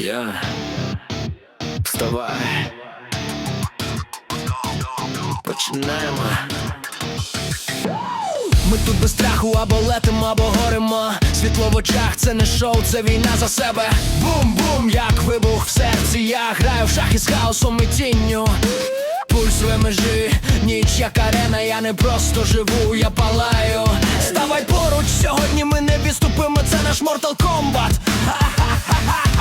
Я вставай. Починаємо. Ми тут без страху або летимо, або горимо. Світло в очах, це не шоу, це війна за себе. Бум-бум, як вибух в серці. Я граю в шахи з хаосом і тінню. Пульсує межі, ніч як арена, я не просто живу, я палаю. Ставай поруч, сьогодні ми не відступимо, це наш Mortal Kombat. Раунд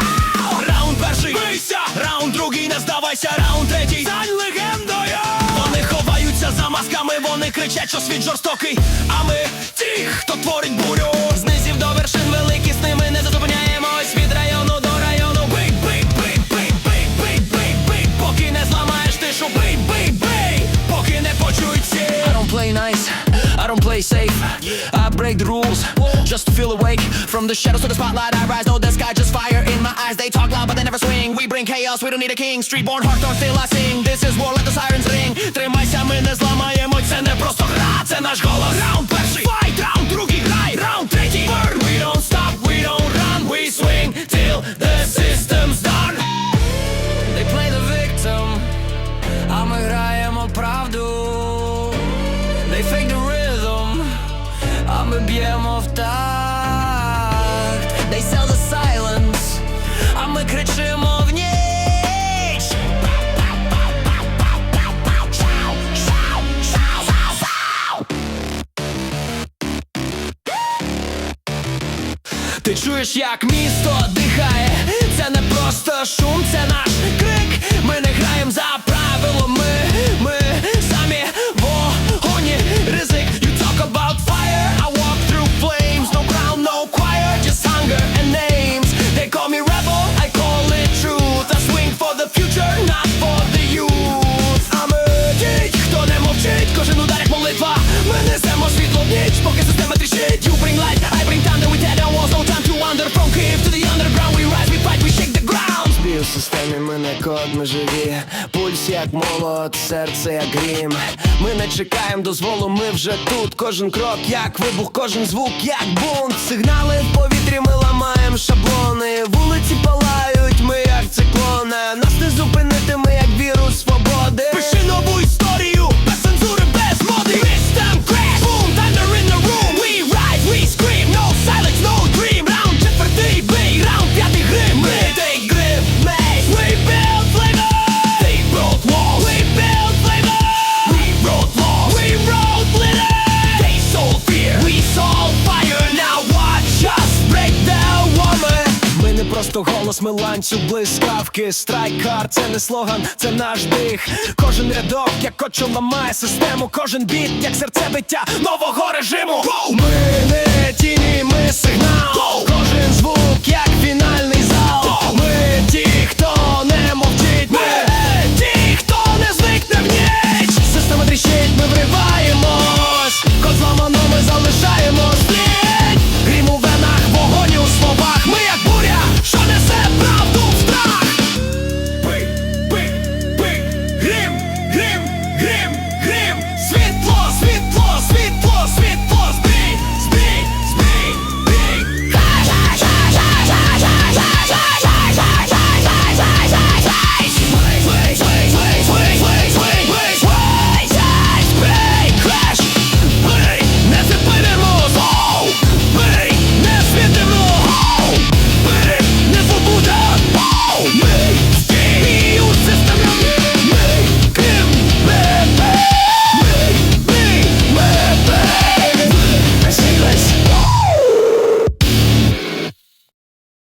вони кричать, що світ жорстокий, а ми ті, хто творить бурю. З низів до вершин великі з ними не зупиняємось I don't play safe I break the rules, just to feel awake From the shadows to the spotlight I rise, no the sky just fire in my eyes They talk loud but they never swing We bring chaos, we don't need a king Streetborn heart, still I sing This is war, let the sirens ring Тримайся, ми не зламаємо, це не просто гра, це наш голос Раунд перший, Ми в ніч Ти чуєш, як місто дихає, це не просто шум, це наш крик. Ми не граємо за правилами, системі ми не код, ми живі. Пульс як молот, серце як грім. Ми не чекаємо дозволу, ми вже тут. Кожен крок, як вибух, кожен звук, як бунт. Сигнали в повітрі ми ламаємо шаблони. Вулиці палають, голос, ланцюг блискавки. Страйкар, це не слоган, це наш дих. Кожен рядок, як кочу ламає систему, кожен біт, як серцебиття нового режиму. Ми